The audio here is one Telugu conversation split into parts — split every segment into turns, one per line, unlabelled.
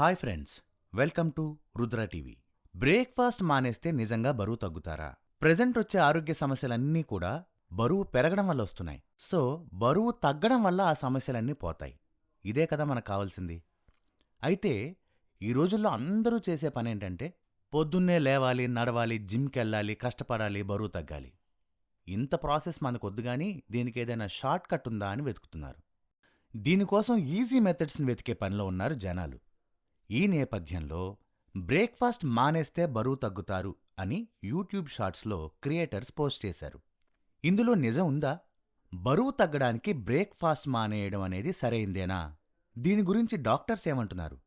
Hi friends welcome to Rudra TV. Breakfast మానేస్తే నిజంగా బరువు తగ్గుతారా? ప్రెజెంట్ వచ్చే ఆరోగ్య సమస్యలన్నీ కూడా బరువు పెరగడం వల్ల వస్తున్నాయి. సో బరువు తగ్గడం వల్ల ఆ సమస్యలన్నీ పోతాయి. ఇదే కదా మనకు కావాల్సింది. అయితే ఈ రోజుల్లో అందరూ చేసే పని ఏంటంటే పొద్దున్నే లేవాలి నడవాలి జిమ్కి వెళ్ళాలి కష్టపడాలి బరువు తగ్గాలి. ఇంత ప్రాసెస్ మనకు వద్దు కానీ దీనికి ఏదైనా షార్ట్ కట్ ఉందా అని వెతుకుతున్నారు. దీనికోసం ఈజీ మెథడ్స్ని వెతికే పనిలో ఉన్నారు జనాలు. ఈ నేపథ్యంలో బ్రేక్ఫాస్ట్ మానేస్తే బరువు తగ్గుతారు అని యూట్యూబ్ షార్ట్స్లో క్రియేటర్స్ పోస్ట్ చేశారు. ఇందులో నిజం ఉందా? బరువు తగ్గడానికి బ్రేక్ఫాస్ట్ మానేయడం అనేది సరైందేనా? దీని గురించి డాక్టర్స్ ఏమంటున్నారు?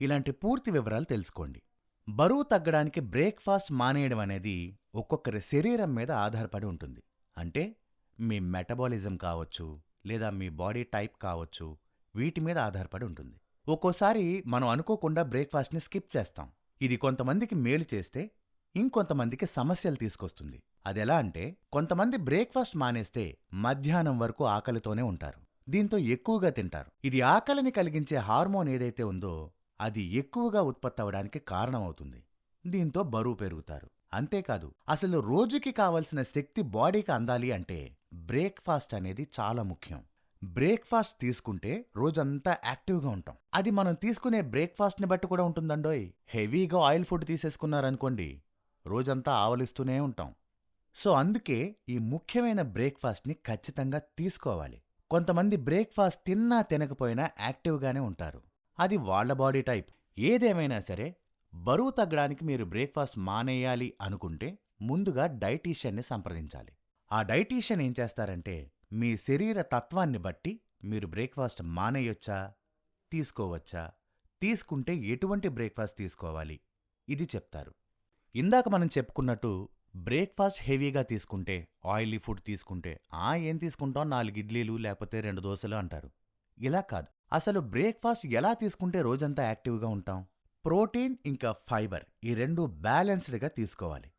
ఇలాంటి పూర్తి వివరాలు తెలుసుకోండి. బరువు తగ్గడానికి బ్రేక్ఫాస్ట్ మానేయడం అనేది ఒక్కొక్కరి శరీరం మీద ఆధారపడి ఉంటుంది. అంటే మీ మెటబాలిజం కావచ్చు లేదా మీ బాడీ టైప్ కావచ్చు వీటి మీద ఆధారపడి ఉంటుంది. ఒక్కోసారి మనం అనుకోకుండా బ్రేక్ఫాస్ట్ని స్కిప్ చేస్తాం. ఇది కొంతమందికి మేలు చేస్తే ఇంకొంతమందికి సమస్యలు తీసుకొస్తుంది. అదెలా అంటే కొంతమంది బ్రేక్ఫాస్ట్ మానేస్తే మధ్యాహ్నం వరకు ఆకలితోనే ఉంటారు. దీంతో ఎక్కువగా తింటారు. ఇది ఆకలిని కలిగించే హార్మోన్ ఏదైతే ఉందో అది ఎక్కువగా ఉత్పత్తి అవడానికి కారణమవుతుంది. దీంతో బరువు పెరుగుతారు. అంతేకాదు అసలు రోజుకి కావలసిన శక్తి బాడీకి అందాలి అంటే బ్రేక్ఫాస్ట్ అనేది చాలా ముఖ్యం. బ్రేక్ఫాస్ట్ తీసుకుంటే రోజంతా యాక్టివ్గా ఉంటాం. అది మనం తీసుకునే బ్రేక్ఫాస్ట్ని బట్టి కూడా ఉంటుందండోయ్. హెవీగా ఆయిల్ ఫుడ్ తీసేసుకున్నారనుకోండి రోజంతా ఆవలిస్తూనే ఉంటాం. సో అందుకే ఈ ముఖ్యమైన బ్రేక్ఫాస్ట్ని ఖచ్చితంగా తీసుకోవాలి. కొంతమంది బ్రేక్ఫాస్ట్ తిన్నా తినకపోయినా యాక్టివ్గానే ఉంటారు. అది వాళ్ళ బాడీ టైప్. ఏదేమైనా సరే బరువు తగ్గడానికి మీరు బ్రేక్ఫాస్ట్ మానేయాలి అనుకుంటే ముందుగా డైటీషియన్ని సంప్రదించాలి. ఆ డైటీషియన్ ఏం చేస్తారంటే మీ శరీర తత్వాన్ని బట్టి మీరు బ్రేక్ఫాస్ట్ మానేయొచ్చా? తీసుకోవచ్చా? తీసుకుంటే ఎటువంటి బ్రేక్ఫాస్ట్ తీసుకోవాలి? ఇది చెప్తారు. ఇందాక మనం చెప్పుకున్నట్టు బ్రేక్ఫాస్ట్ హెవీగా తీసుకుంటే ఆయిలీ ఫుడ్ తీసుకుంటే ఆ ఏం తీసుకుంటాం? నాలుగు ఇడ్లీలు లేకపోతే రెండు దోశలు అంటారు. ఇలా కాదు. అసలు బ్రేక్ఫాస్ట్ ఎలా తీసుకుంటే రోజంతా యాక్టివ్గా ఉంటాం? ప్రోటీన్ ఇంకా ఫైబర్ ఈ రెండు బ్యాలెన్స్డ్గా తీసుకోవాలి.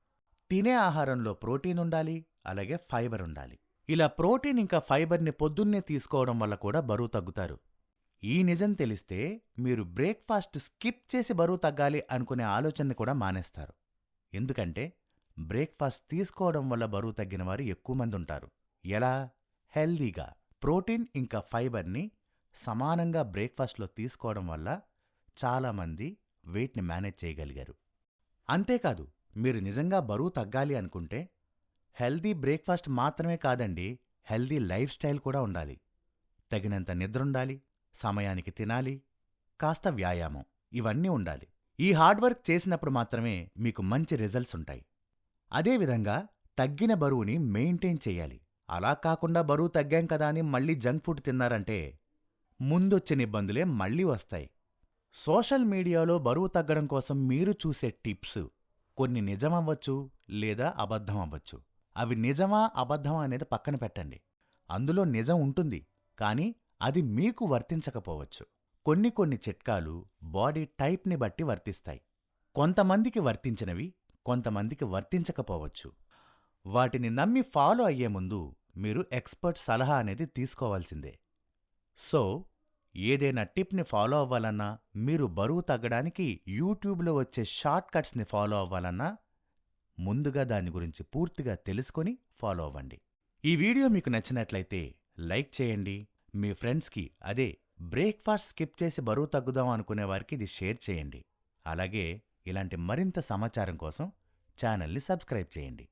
తినే ఆహారంలో ప్రోటీన్ ఉండాలి అలాగే ఫైబర్ ఉండాలి. ఇలా ప్రోటీన్ ఇంకా ఫైబర్ని పొద్దున్నే తీసుకోవడం వల్ల కూడా బరువు తగ్గుతారు. ఈ నిజం తెలిస్తే మీరు బ్రేక్ఫాస్ట్ స్కిప్ చేసి బరువు తగ్గాలి అనుకునే ఆలోచనని కూడా మానేస్తారు. ఎందుకంటే బ్రేక్ఫాస్ట్ తీసుకోవడం వల్ల బరువు తగ్గిన వారు ఎక్కువ మంది ఉంటారు. ఎలా? హెల్దీగా. ప్రోటీన్ ఇంకా ఫైబర్ని సమానంగా బ్రేక్ఫాస్ట్లో తీసుకోవడం వల్ల చాలామంది వెయిట్ని మేనేజ్ చేయగలిగారు. అంతేకాదు మీరు నిజంగా బరువు తగ్గాలి అనుకుంటే హెల్దీ బ్రేక్ఫాస్ట్ మాత్రమే కాదండి హెల్దీ లైఫ్ స్టైల్ కూడా ఉండాలి. తగినంత నిద్రుండాలి సమయానికి తినాలి కాస్త వ్యాయామం ఇవన్నీ ఉండాలి. ఈ హార్డ్ వర్క్ చేసినప్పుడు మాత్రమే మీకు మంచి రిజల్ట్స్ ఉంటాయి. అదేవిధంగా తగ్గిన బరువుని మెయింటైన్ చెయ్యాలి అలా కాకుండా బరువు తగ్గాం కదా అని మళ్ళీ జంక్ ఫుడ్ తిన్నారంటే ముందొచ్చిన ఇబ్బందులే మళ్ళీ వస్తాయి. సోషల్ మీడియాలో బరువు తగ్గడం కోసం మీరు చూసే టిప్స్ కొన్ని నిజమవ్వచ్చు లేదా అబద్ధం అవ్వచ్చు అవి నిజమా అబద్ధమా అనేది పక్కన పెట్టండి. అందులో నిజం ఉంటుంది కానీ అది మీకు వర్తించకపోవచ్చు. కొన్ని కొన్ని చిట్కాలు బాడీ టైప్ని బట్టి వర్తిస్తాయి. కొంతమందికి వర్తించినవి కొంతమందికి వర్తించకపోవచ్చు. వాటిని నమ్మి ఫాలో అయ్యే ముందు మీరు ఎక్స్పర్ట్ సలహా అనేది తీసుకోవాల్సిందే. సో ఏదైనా టిప్ని ఫాలో అవ్వాలన్నా మీరు బరువు తగ్గడానికి యూట్యూబ్లో వచ్చే షార్ట్ కట్స్ని ఫాలో అవ్వాలన్నా ముందుగా దాని గురించి పూర్తిగా తెలుసుకొని ఫాలో అవ్వండి. ఈ వీడియో మీకు నచ్చినట్లయితే లైక్ చేయండి. మీ ఫ్రెండ్స్కి అదే బ్రేక్ఫాస్ట్ స్కిప్ చేసి బరువు తగ్గుదాం అనుకునే వారికి ఇది షేర్ చేయండి. అలాగే ఇలాంటి మరింత సమాచారం కోసం ఛానల్ని సబ్స్క్రైబ్ చేయండి.